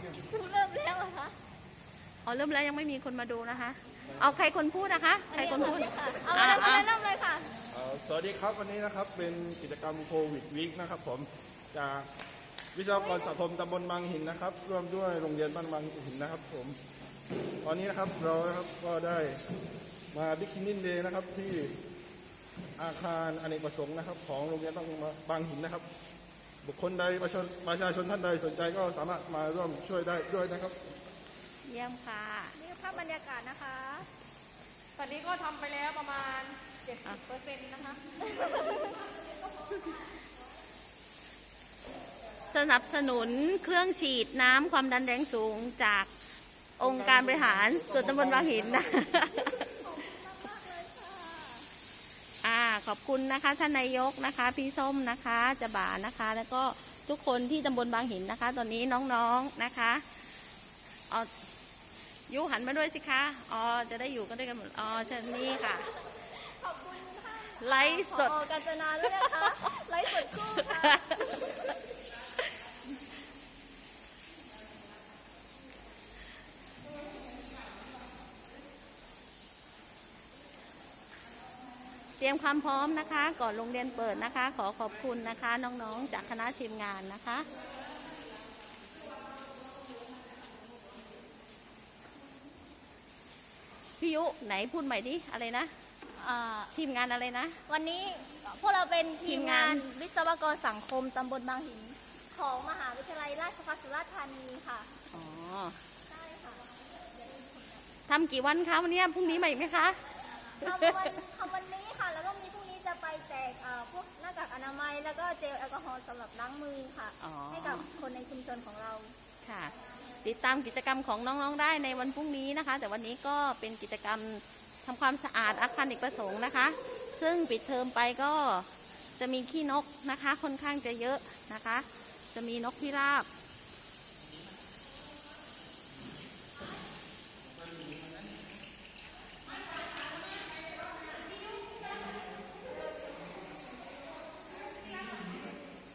เริ่มแล้วเหรอคะอ๋อเริ่มแล้วยังไม่มีคนมาดูนะคะ เอาใครคนพูดนะคะ ใครคนพูดเอามาเลยมาเลยเริ่มเลยค่ะเอ่อสวัสดีครับวันนี้นะครับเป็นกิจกรรมโควิดวีคนะครับผมจากวิศวกรสังคมตำบลบางหินนะครับ ร่วมด้วยโรงเรียนบ้านบางหินนะครับผมตอนนี้นะครับเรานะครับก็ได้มาบิ๊กคินินเดย์นะครับที่อาคารอเนกประสงค์นะครับ ของโรงเรียนบ้านบางหินนะครับ บุคคลใดประชาชนประชาชนท่านใดสนใจก็สามารถมาร่วมช่วยได้ด้วยนะครับ เยี่ยมค่ะนี่คือภาพบรรยากาศนะคะ ตอนนี้ก็ทำไปแล้วประมาณ 70เปอร์เซ็นต์นะคะ สนับสนุนเครื่องฉีดน้ำความดันแรงสูงจากองค์การบริหารส่วนตำบลบางหินนะ อ่า ขอบคุณนะคะท่านนายกนะคะ พี่ส้มนะคะจะบ่านะคะ แล้วก็ทุกคนที่ตำบลบางหินนะคะ ตอนนี้น้องๆนะคะอ๋อยุหันมาด้วยสิคะอ๋อจะได้อยู่กันด้วยกันหมดอ๋อเชิญนี่ค่ะขอบคุณค่ะไลฟ์สดผอกาญจนาด้วยนะคะไลฟ์สดคู่ค่ะ เตรียมความพร้อมนะคะ ก่อนโรงเรียนเปิดนะคะ ขอขอบคุณนะคะ น้องๆ จากคณะทีมงานนะคะพี่ยุไหนพูดใหม่ดิอะไรนะอ่าทีมงานอะไรนะ วันนี้พวกเราเป็นทีมงานทีมงานวิศวกรสังคมตำบลบางหิน ของมหาวิทยาลัยราชภัฏสุราษฎร์ธานีค่ะอ๋อใช่ค่ะทำกี่วันคะวันนี้พรุ่งนี้มาอีกไหมคะ ทำวันทำวันนี้ค่ะ แล้วก็มีพรุ่งนี้จะไปแจกเอ่อพวกหน้ากากอนามัย แล้วก็เจลแอลกอฮอล์สำหรับล้างมือค่ะ อ๋อ ให้กับคนในชุมชนของเรา ค่ะ ติดตามกิจกรรมของน้องๆได้ในวันพรุ่งนี้นะคะ แต่วันนี้ก็เป็นกิจกรรมทำความสะอาดอาคารเอกประสงค์นะคะ ซึ่งปิดเทอมไปก็จะมีขี้นกนะคะ ค่อนข้างจะเยอะนะคะ จะมีนกพิราบ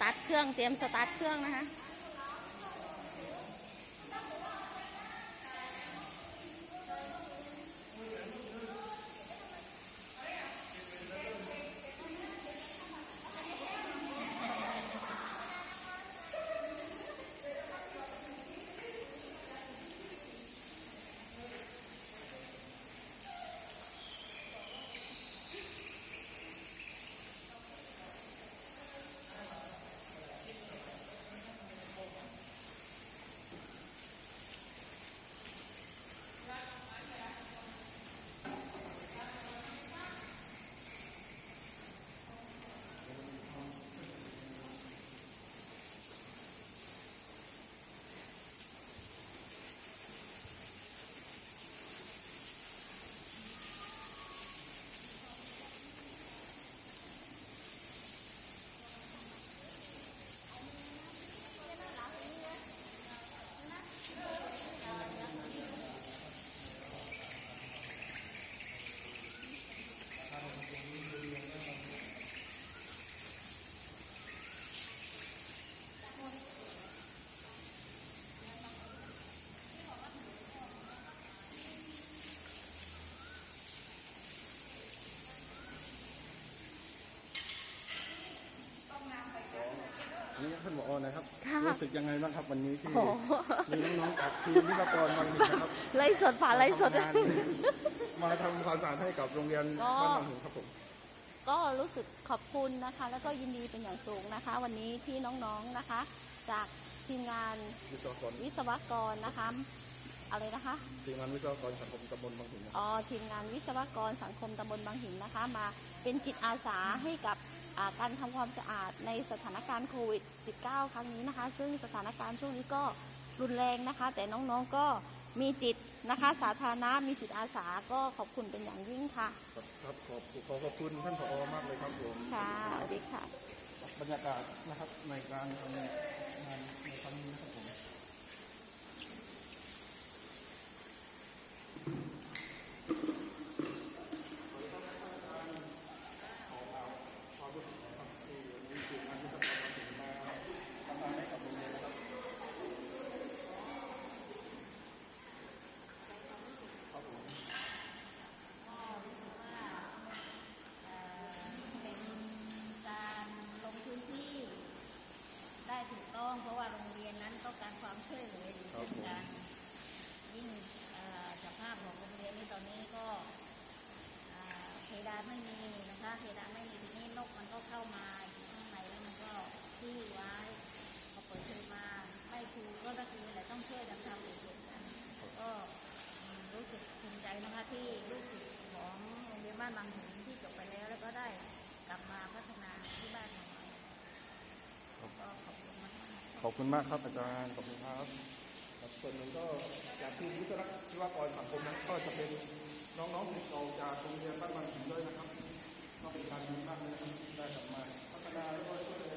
ตาร์ทเครื่องเตรียมสตาร์ทเครื่องนะคะ นี่ท่านผอนะครับ ค่ะรู้สึกยังไงบ้างครับวันนี้ที่โอ้โห มีน้องๆจากทีมวิศวกรบางหินนะครับไล่สดผ่านไล่สดทำงานมาทำความสะอาดให้กับโรงเรียนก็ บ้านบางหินครับผม ก็รู้สึกขอบคุณนะคะ แล้วก็ยินดีเป็นอย่างสูงนะคะ วันนี้ที่น้องๆนะคะ จากทีมงานวิศวกรวิศวกรนะคะ อะไรนะคะทีมงานวิศวกรสังคมตำบลบางหินนะครับอ๋อทีมงานวิศวกรสังคมตำบลบางหินนะคะ มาเป็นจิตอาสาให้กับอ่าการทำความสะอาดในสถานการณ์โควิด -19 ครั้งนี้นะคะ ซึ่งสถานการณ์ช่วงนี้ก็รุนแรงนะคะ แต่น้องๆก็มีจิตนะคะ สาธารณะมีจิตอาสาก็ขอบคุณเป็นอย่างยิ่งค่ะครับครับขอบขอขอบคุณท่านผอมากเลยครับผมค่ะสวัสดีค่ะ บรรยากาศนะครับในการทำงานในครั้งนี้นะครับผม เป็นการลงพื้นที่ได้ถูกต้อง เพราะว่าโรงเรียนนั้นต้องการความช่วยเหลืออยู่เช่นกันยิ่งสภาพของโรงเรียนนี้ตอนนี้ก็เพดานไม่มีนะคะเพดานไม่มีทีนี้นกมันก็เข้ามาอยู่ข้างในแล้วมันก็ที่ไว้พอเปิดเทอมมาไม่ครูก็นักเรียนแหละต้องช่วยกันทำเด็กๆกันก็รู้สึกภูมิใจนะคะที่ลูกศิษย์ของโรงเรียนบ้านบางหินที่จบไปแล้วแล้วก็ได้กลับมาพัฒนาที่บ้านของเราก็ขอบคุณ ขอบคุณมากครับอาจารย์ขอบคุณครับครับส่วนหนึ่งก็จากทีมวิศวกรสังคมนะก็จะเป็นน้องๆศิษย์เก่าจากโรงเรียนบ้านบางหินด้วยนะครับก็เป็นการดีมากเลยนะครับที่ได้กลับมาพัฒนาแล้วก็ช่วย